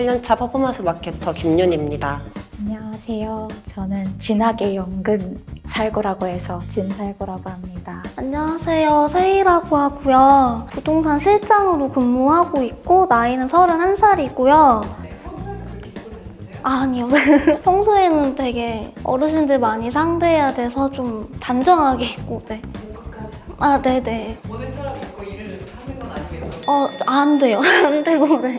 8년차 퍼포먼스 마케터 김윤입니다. 안녕하세요. 저는 진하게 연근 살구라고 해서 진살구라고 합니다. 안녕하세요. 세희라고 하고요. 부동산 실장으로 근무하고 있고 나이는 31살이고요. 아니요. 평소에는 되게 어르신들 많이 상대해야 돼서 좀 단정하게 입고 네. 아, 네네. 모든 사람이 있고 일을 하는 건 아니겠죠? 어, 안 돼요. 안 되고, 네.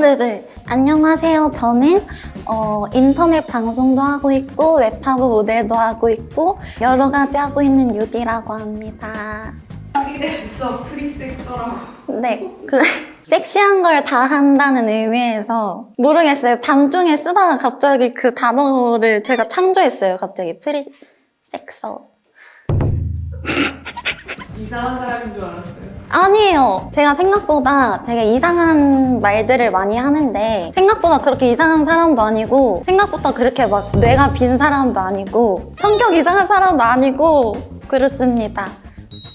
네네. 안녕하세요. 저는 어, 인터넷 방송도 하고 있고 웹하브 모델도 하고 있고 여러 가지 하고 있는 유디라고 합니다. 프리랜서, 프리섹서라고 네, 그 섹시한 걸 다 한다는 의미에서 모르겠어요. 밤중에 쓰다가 갑자기 그 단어를 제가 창조했어요. 갑자기 프리섹서. 이상한 사람인 줄 알았어요. 아니에요. 제가 생각보다 되게 이상한 말들을 많이 하는데 생각보다 그렇게 이상한 사람도 아니고 생각보다 그렇게 막 뇌가 빈 사람도 아니고 성격 이상한 사람도 아니고 그렇습니다.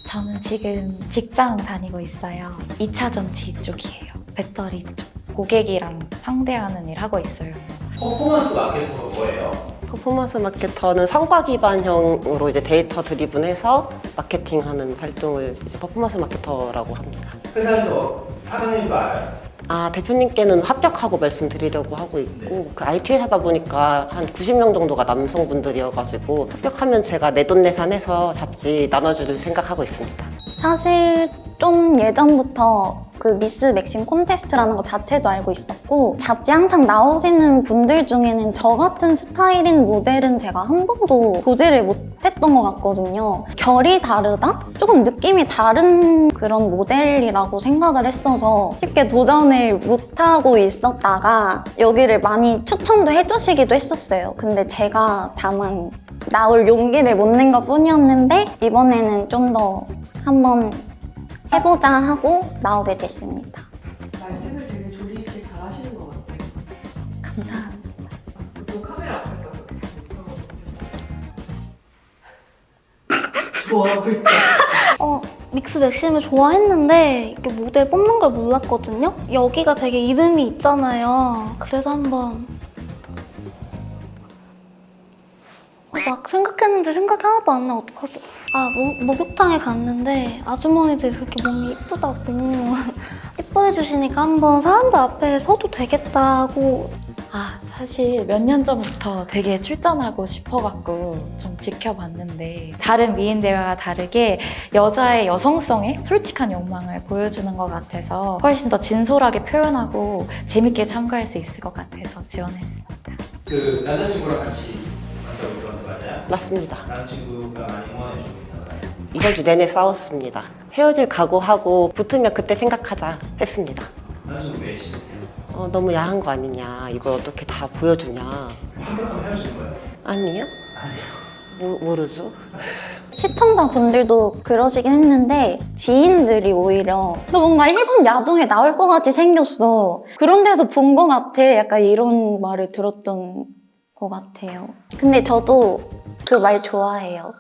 저는 지금 직장 다니고 있어요. 2차 전지 쪽이에요. 배터리 쪽. 고객이랑 상대하는 일 하고 있어요. 퍼포먼스 마케터가 뭐예요? 퍼포먼스 마케터는 성과 기반형으로 이제 데이터 드리븐해서 마케팅하는 활동을 이제 퍼포먼스 마케터라고 합니다. 회사에서 알아요? 아 대표님께는 합격하고 말씀드리려고 하고 있고 그 IT 회사다 보니까 한 90명 정도가 남성분들이어가지고 합격하면 제가 내돈내산해서 잡지 나눠줄 생각하고 있습니다. 사실 좀 예전부터 그 미스 맥심 콘테스트라는 것 자체도 알고 있었고 잡지 항상 나오시는 분들 중에는 저 같은 스타일인 모델은 제가 한 번도 보지를 못했던 것 같거든요. 결이 다르다? 조금 느낌이 다른 그런 모델이라고 생각을 했어서 쉽게 도전을 못하고 있었다가 여기를 많이 추천도 해주시기도 했었어요. 근데 제가 다만 나올 용기를 못 낸 것 뿐이었는데 이번에는 좀 더 한번 해보자 하고 나오게 됐습니다. 말씀을 되게 조리 있게 잘 하시는 것 같아요. 감사합니다. 보통 카메라 앞에서. 좋아하고 있다. 어, 믹스 맥심을 좋아했는데 이렇게 모델 뽑는 걸 몰랐거든요. 여기가 되게 이름이 있잖아요. 그래서 한번 어, 막 생각했는데 생각이 하나도 안 나. 어떡하지? 아, 목, 목욕탕에 갔는데 아주머니들이 그렇게 몸이 이쁘다고 이뻐해 주시니까 한번 사람들 앞에 서도 되겠다 하고 아, 사실 몇 년 전부터 되게 출전하고 싶어갖고 좀 지켜봤는데 다른 미인대와 다르게 여자의 여성성에 솔직한 욕망을 보여주는 것 같아서 훨씬 더 진솔하게 표현하고 재밌게 참가할 수 있을 것 같아서 지원했습니다. 그 남자친구랑 같이 맞습니다. 남자친구가 많이 응원해 주고 있나봐요. 이번 주 내내 싸웠습니다. 헤어질 각오하고 붙으면 그때 생각하자 했습니다. 남자친구 왜 싫대요? 어, 너무 야한 거 아니냐 이걸 어떻게 다 보여주냐 합격하면 헤어지는 거예요? 아니요? 아니요. 모, 모르죠? 시청자 분들도 그러시긴 했는데 지인들이 오히려 너 뭔가 일본 야동에 나올 것 같이 생겼어. 그런 데서 본 것 같아. 약간 이런 말을 들었던 것 같아요. 근데 저도 그 말 좋아해요.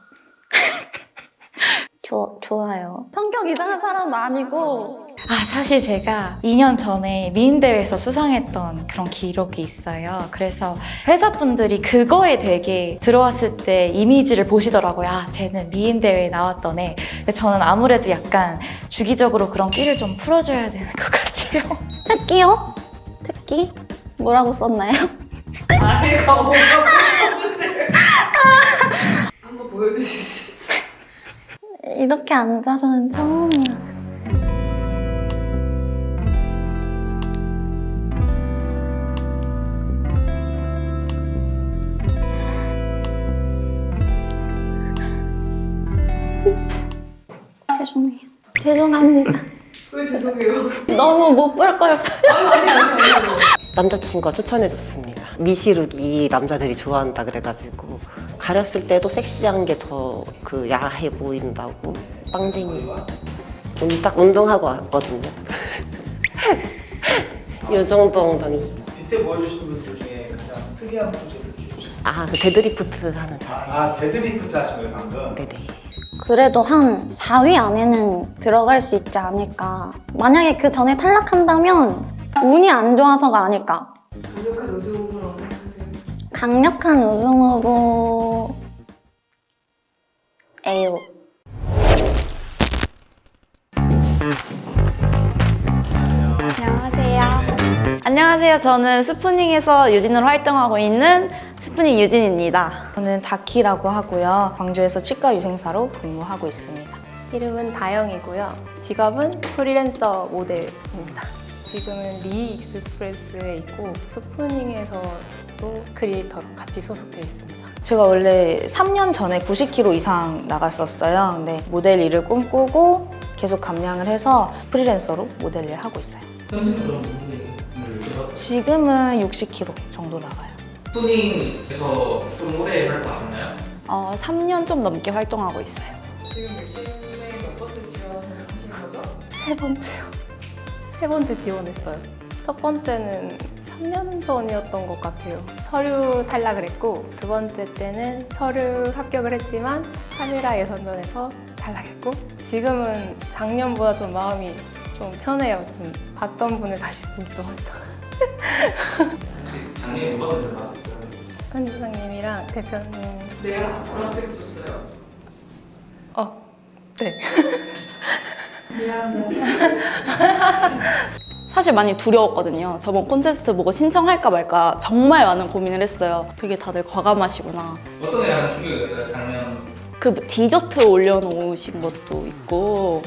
좋 좋아요. 성격 이상한 사람도 아니고 아, 사실 제가 2년 전에 미인대회에서 수상했던 그런 기록이 있어요. 그래서 회사분들이 그거에 되게 들어왔을 때 이미지를 보시더라고요. 아, 쟤는 미인대회에 나왔던 애. 근데 저는 아무래도 약간 주기적으로 그런 끼를 좀 풀어줘야 되는 것 같아요. 특기요? 특기? 뭐라고 썼나요? 아이가 보여주실 수 있어요? 이렇게 앉아서는 처음이야. 죄송해요. 죄송합니다. 왜 죄송해요? 너무 못 볼 걸. 아니, 아니, 아니, 아니. 남자친구가 추천해줬습니다. 미시룩이 남자들이 좋아한다 그래가지고 가렸을 때도 섹시한 게 더 그 야해 보인다고 빵댕이 오늘 딱 운동하고 왔거든요. 이 정도 엉덩이. 뒷대 보여주신 분들 중에 가장 특이한 포즈를 주시죠. 아, 그 데드리프트 하는 자세. 아, 데드리프트 하신 거예요 방금? 네네. 그래도 한 4위 안에는 들어갈 수 있지 않을까. 만약에 그 전에 탈락한다면 운이 안 좋아서가 아닐까. 강력한 우승 후보라고 생각하세요? 강력한 우승 후보 에요. 안녕하세요. 안녕하세요. 저는 스푸닝에서 유진으로 활동하고 있는 스푸닝 유진입니다. 저는 다키라고 하고요. 광주에서 치과 유생사로 근무하고 있습니다. 이름은 다영이고요. 직업은 프리랜서 모델입니다. 지금은 리 익스프레스에 있고 스푸닝에서도 크리에이터로 같이 소속되어 있습니다. 제가 원래 3년 전에 90kg 이상 나갔었어요. 근데 모델 일을 꿈꾸고 계속 감량을 해서 프리랜서로 모델 일 하고 있어요. 그럼? 지금은 60kg 정도 나가요. 스푸닝에서 좀 오래 활동하셨나요? 어, 3년 좀 넘게 활동하고 있어요. 지금 맥심에 몇 번째 지원을 하신 거죠? 세 번째요. 세 번째 지원했어요. 첫 번째는 3년 전이었던 것 같아요. 서류 탈락을 했고 두 번째 때는 서류 합격을 했지만 카메라 예선전에서 탈락했고 지금은 작년보다 좀 마음이 좀 편해요. 좀 봤던 분을 다시 보기도 하니까. 혹시 작년에 누가 먼저 봤었어요? 편집장님이랑 대표님 내가 보람때 줬어요. 어, 네. 사실 많이 두려웠거든요. 저번 콘테스트 보고 신청할까 말까 정말 많은 고민을 했어요. 되게 다들 과감하시구나. 어떤 게 가장 충격이었어요? 작년 그 디저트 올려놓으신 것도 있고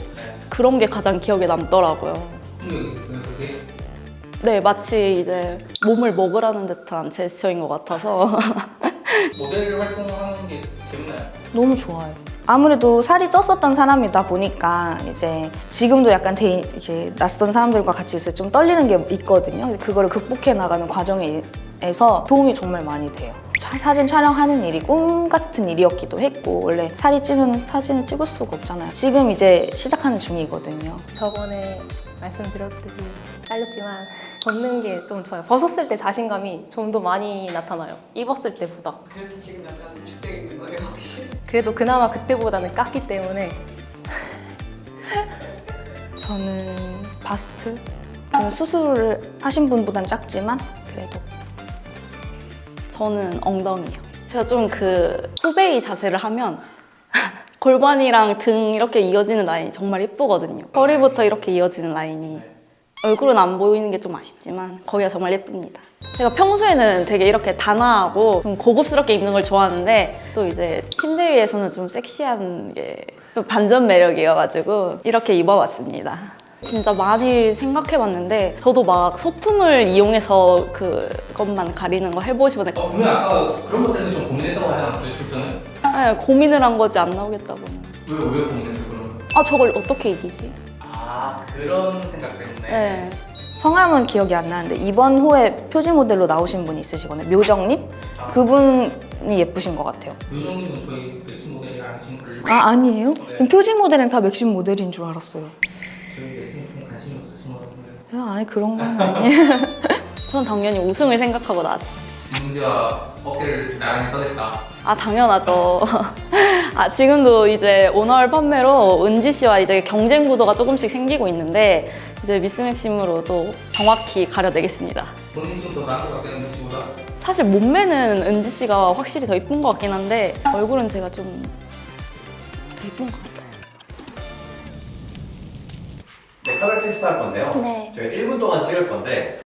그런 게 가장 기억에 남더라고요. 충격이었어요 그게? 네, 마치 이제 몸을 먹으라는 듯한 제스처인 것 같아서 모델 활동하는 게 재밌나요? 너무 좋아요. 아무래도 살이 쪘었던 사람이다 보니까 이제 지금도 약간 대, 이제 낯선 사람들과 같이 있을 때 좀 떨리는 게 있거든요. 그거를 극복해 나가는 과정에서 도움이 정말 많이 돼요. 사- 사진 촬영하는 일이 꿈 같은 일이었기도 했고 원래 살이 찌면 사진을 찍을 수가 없잖아요. 지금 이제 시작하는 중이거든요. 저번에 말씀드렸듯이 잘렸지만 벗는 게 좀 좋아요. 벗었을 때 자신감이 좀 더 많이 나타나요. 입었을 때보다. 그래서 지금 약간 축되어 있는 거예요, 혹시? 그래도 그나마 그때보다는 깠기 때문에 저는 바스트 저는 수술을 하신 분보단 작지만 그래도 저는 엉덩이요. 제가 좀 그 후베이 자세를 하면 골반이랑 등 이렇게 이어지는 라인이 정말 예쁘거든요. 허리부터 이렇게 이어지는 라인이 얼굴은 안 보이는 게 좀 아쉽지만 거기가 정말 예쁩니다. 제가 평소에는 되게 이렇게 단아하고 좀 고급스럽게 입는 걸 좋아하는데 또 이제 침대 위에서는 좀 섹시한 게 또 반전 매력이어가지고 이렇게 입어봤습니다. 진짜 많이 생각해봤는데 저도 막 소품을 이용해서 그것만 가리는 거 해보시면 어, 분명 아까 그런 것 때문에 좀 고민했다고 하지 않았어요? 출전은? 네, 고민을 한 거지 안 나오겠다고는. 왜, 왜 고민했어요 그러면? 아 저걸 어떻게 이기지? 아 그런 생각 때문에? 네. 성함은 기억이 안 나는데 이번 호에 표지 모델로 나오신 분이 있으시거든요. 묘정님? 아, 그분이 예쁘신 것 같아요. 요정님은 저희 맥심 모델이 아니신 걸아 아니에요? 네. 그럼 표지 모델은 다 맥심 모델인 줄 알았어요. 저희 맥심 좀 관심이 없으신 것 같은데 야, 아니 그런 건 아니에요. 전 당연히 우승을 생각하고 나왔죠. 이문제와 어깨를 나란히 서겠다 아 당연하죠. 아 지금도 이제 오너월 판매로 은지 씨와 이제 경쟁 구도가 조금씩 생기고 있는데 이제 미스맥심으로도 정확히 가려내겠습니다. 본인이 좀더 나은 것 같다는 뜻보다 사실 몸매는 은지 씨가 확실히 더 이쁜 것 같긴 한데 얼굴은 제가 좀 더 이쁜 것 같아요. 네, 카메라 테스트 할 건데요. 네. 저희 1분 동안 찍을 건데